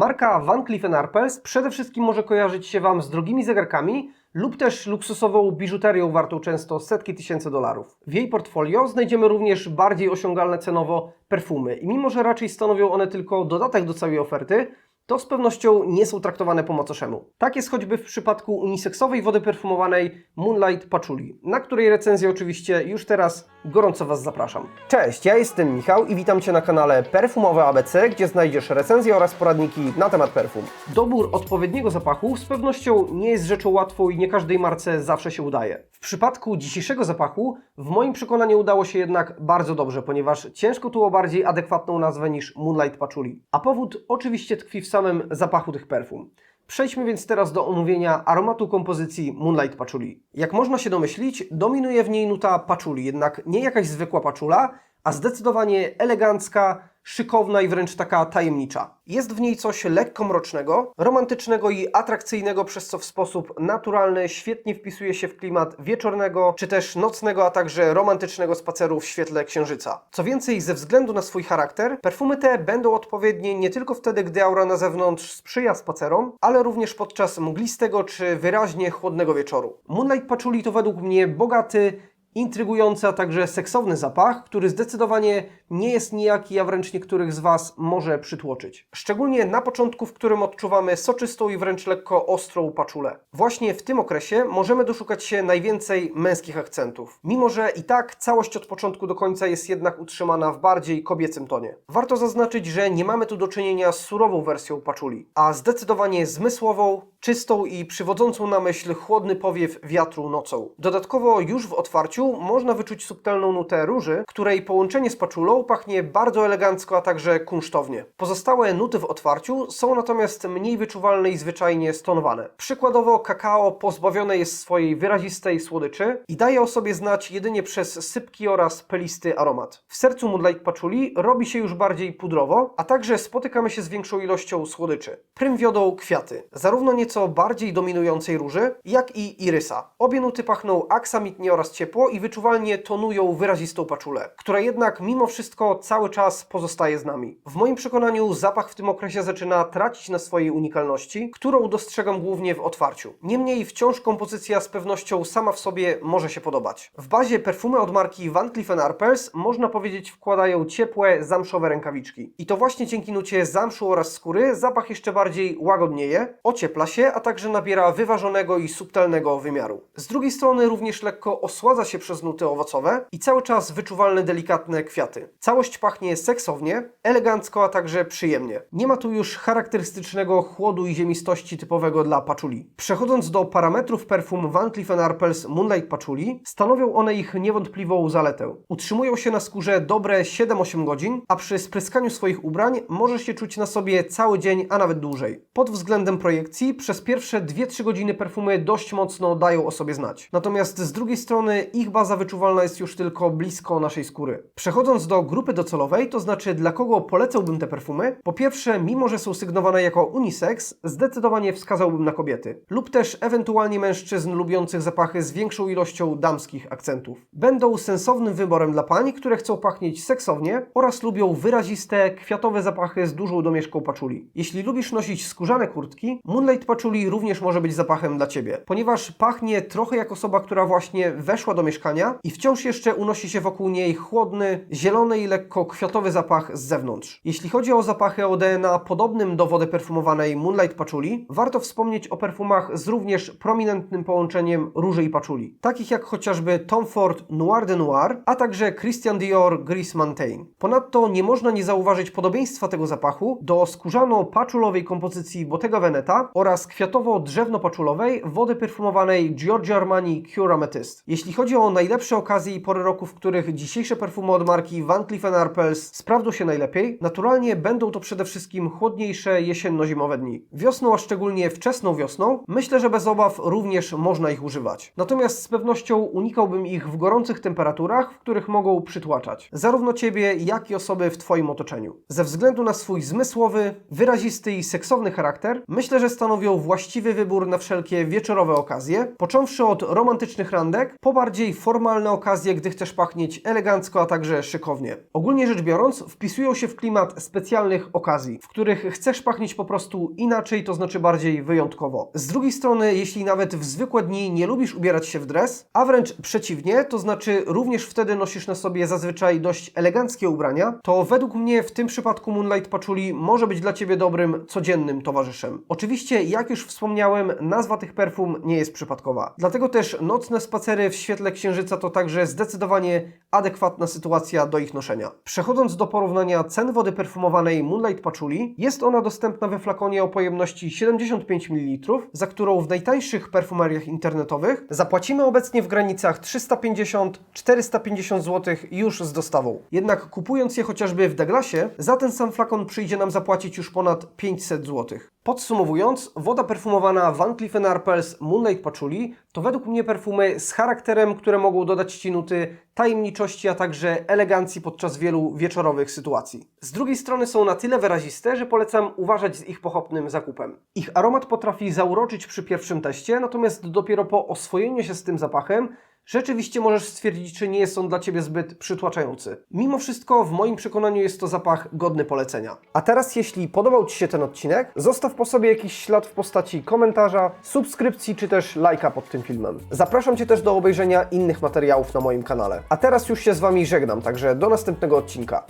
Marka Van Cleef Arpels przede wszystkim może kojarzyć się Wam z drogimi zegarkami lub też luksusową biżuterią wartą często setki tysięcy dolarów. W jej portfolio znajdziemy również bardziej osiągalne cenowo perfumy i mimo, że raczej stanowią one tylko dodatek do całej oferty, to z pewnością nie są traktowane po macoszemu. Tak jest choćby w przypadku uniseksowej wody perfumowanej Moonlight Patchouli, na której recenzję oczywiście już teraz gorąco Was zapraszam. Cześć, ja jestem Michał i witam Cię na kanale Perfumowe ABC, gdzie znajdziesz recenzje oraz poradniki na temat perfum. Dobór odpowiedniego zapachu z pewnością nie jest rzeczą łatwą i nie każdej marce zawsze się udaje. W przypadku dzisiejszego zapachu w moim przekonaniu udało się jednak bardzo dobrze, ponieważ ciężko tu o bardziej adekwatną nazwę niż Moonlight Patchouli. A powód oczywiście tkwi w samym zapachu tych perfum. Przejdźmy więc teraz do omówienia aromatu kompozycji Moonlight Patchouli. Jak można się domyślić, dominuje w niej nuta patchouli, jednak nie jakaś zwykła paczula, a zdecydowanie elegancka, szykowna i wręcz taka tajemnicza. Jest w niej coś lekko mrocznego, romantycznego i atrakcyjnego, przez co w sposób naturalny świetnie wpisuje się w klimat wieczornego czy też nocnego, a także romantycznego spaceru w świetle księżyca. Co więcej, ze względu na swój charakter, perfumy te będą odpowiednie nie tylko wtedy, gdy aura na zewnątrz sprzyja spacerom, ale również podczas mglistego czy wyraźnie chłodnego wieczoru. Moonlight Patchouli to według mnie bogaty, intrygujący, a także seksowny zapach, który zdecydowanie nie jest nijaki, a wręcz niektórych z Was może przytłoczyć. Szczególnie na początku, w którym odczuwamy soczystą i wręcz lekko ostrą paczulę. Właśnie w tym okresie możemy doszukać się najwięcej męskich akcentów. Mimo, że i tak całość od początku do końca jest jednak utrzymana w bardziej kobiecym tonie. Warto zaznaczyć, że nie mamy tu do czynienia z surową wersją paczuli, a zdecydowanie zmysłową, czystą i przywodzącą na myśl chłodny powiew wiatru nocą. Dodatkowo już w otwarciu można wyczuć subtelną nutę róży, której połączenie z paczulą pachnie bardzo elegancko, a także kunsztownie. Pozostałe nuty w otwarciu są natomiast mniej wyczuwalne i zwyczajnie stonowane. Przykładowo kakao pozbawione jest swojej wyrazistej słodyczy i daje o sobie znać jedynie przez sypki oraz pelisty aromat. W sercu Moonlight Patchouli robi się już bardziej pudrowo, a także spotykamy się z większą ilością słodyczy. Prym wiodą kwiaty, zarówno nieco bardziej dominującej róży, jak i irysa. Obie nuty pachną aksamitnie oraz ciepło i wyczuwalnie tonują wyrazistą paczulę, która jednak mimo wszystko cały czas pozostaje z nami. W moim przekonaniu zapach w tym okresie zaczyna tracić na swojej unikalności, którą dostrzegam głównie w otwarciu. Niemniej wciąż kompozycja z pewnością sama w sobie może się podobać. W bazie perfumy od marki Van Cleef Arpels można powiedzieć wkładają ciepłe, zamszowe rękawiczki. I to właśnie dzięki nucie zamszu oraz skóry zapach jeszcze bardziej łagodnieje, ociepla się, a także nabiera wyważonego i subtelnego wymiaru. Z drugiej strony również lekko osładza się przez nuty owocowe i cały czas wyczuwalne delikatne kwiaty. Całość pachnie seksownie, elegancko, a także przyjemnie. Nie ma tu już charakterystycznego chłodu i ziemistości typowego dla paczuli. Przechodząc do parametrów perfum Van Cleef Arpels Moonlight Patchouli, stanowią one ich niewątpliwą zaletę. Utrzymują się na skórze dobre 7-8 godzin, a przy spryskaniu swoich ubrań może się czuć na sobie cały dzień, a nawet dłużej. Pod względem projekcji przez pierwsze 2-3 godziny perfumy dość mocno dają o sobie znać. Natomiast z drugiej strony ich baza wyczuwalna jest już tylko blisko naszej skóry. Przechodząc do grupy docelowej, to znaczy dla kogo polecałbym te perfumy, po pierwsze, mimo że są sygnowane jako unisex, zdecydowanie wskazałbym na kobiety. Lub też ewentualnie mężczyzn lubiących zapachy z większą ilością damskich akcentów. Będą sensownym wyborem dla pań, które chcą pachnieć seksownie oraz lubią wyraziste, kwiatowe zapachy z dużą domieszką paczuli. Jeśli lubisz nosić skórzane kurtki, Moonlight Patchouli również może być zapachem dla Ciebie, ponieważ pachnie trochę jak osoba, która właśnie weszła do mieszkania i wciąż jeszcze unosi się wokół niej chłodny, zielony i lekko kwiatowy zapach z zewnątrz. Jeśli chodzi o zapachy o DNA podobnym do wody perfumowanej Moonlight Patchouli, warto wspomnieć o perfumach z również prominentnym połączeniem róży i paczuli, takich jak chociażby Tom Ford Noir de Noir, a także Christian Dior Gris Mountain. Ponadto nie można nie zauważyć podobieństwa tego zapachu do skórzano-paczulowej kompozycji Bottega Veneta oraz kwiatowo-drzewno-paczulowej wody perfumowanej Giorgio Armani Cure Amethyst. Jeśli chodzi o najlepsze okazje i pory roku, w których dzisiejsze perfumy od marki Van Cleef Arpels sprawdzą się najlepiej, naturalnie będą to przede wszystkim chłodniejsze jesienno-zimowe dni. Wiosną, a szczególnie wczesną wiosną, myślę, że bez obaw również można ich używać. Natomiast z pewnością unikałbym ich w gorących temperaturach, w których mogą przytłaczać zarówno Ciebie, jak i osoby w Twoim otoczeniu. Ze względu na swój zmysłowy, wyrazisty i seksowny charakter, myślę, że stanowią właściwy wybór na wszelkie wieczorowe okazje, począwszy od romantycznych randek, po bardziej formalne okazje, gdy chcesz pachnieć elegancko, a także szykownie. Ogólnie rzecz biorąc, wpisują się w klimat specjalnych okazji, w których chcesz pachnieć po prostu inaczej, to znaczy bardziej wyjątkowo. Z drugiej strony, jeśli nawet w zwykłe dni nie lubisz ubierać się w dres, a wręcz przeciwnie, to znaczy również wtedy nosisz na sobie zazwyczaj dość eleganckie ubrania, to według mnie w tym przypadku Moonlight Patchouli może być dla Ciebie dobrym, codziennym towarzyszem. Oczywiście, jak już wspomniałem, nazwa tych perfum nie jest przypadkowa. Dlatego też nocne spacery w świetle księżyca to także zdecydowanie adekwatna sytuacja do ich noszenia. Przechodząc do porównania cen wody perfumowanej Moonlight Patchouli, jest ona dostępna we flakonie o pojemności 75 ml, za którą w najtańszych perfumeriach internetowych zapłacimy obecnie w granicach 350-450 zł już z dostawą. Jednak kupując je chociażby w Douglasie, za ten sam flakon przyjdzie nam zapłacić już ponad 500 zł. Podsumowując, woda perfumowana Van Cleef Arpels Moonlight Patchouli to według mnie perfumy z charakterem, które mogą dodać Ci nuty tajemniczości, a także elegancji podczas wielu wieczorowych sytuacji. Z drugiej strony są na tyle wyraziste, że polecam uważać z ich pochopnym zakupem. Ich aromat potrafi zauroczyć przy pierwszym teście, natomiast dopiero po oswojeniu się z tym zapachem rzeczywiście możesz stwierdzić, czy nie jest on dla Ciebie zbyt przytłaczający. Mimo wszystko, w moim przekonaniu jest to zapach godny polecenia. A teraz, jeśli podobał Ci się ten odcinek, zostaw po sobie jakiś ślad w postaci komentarza, subskrypcji czy też lajka pod tym filmem. Zapraszam Cię też do obejrzenia innych materiałów na moim kanale. A teraz już się z Wami żegnam, także do następnego odcinka.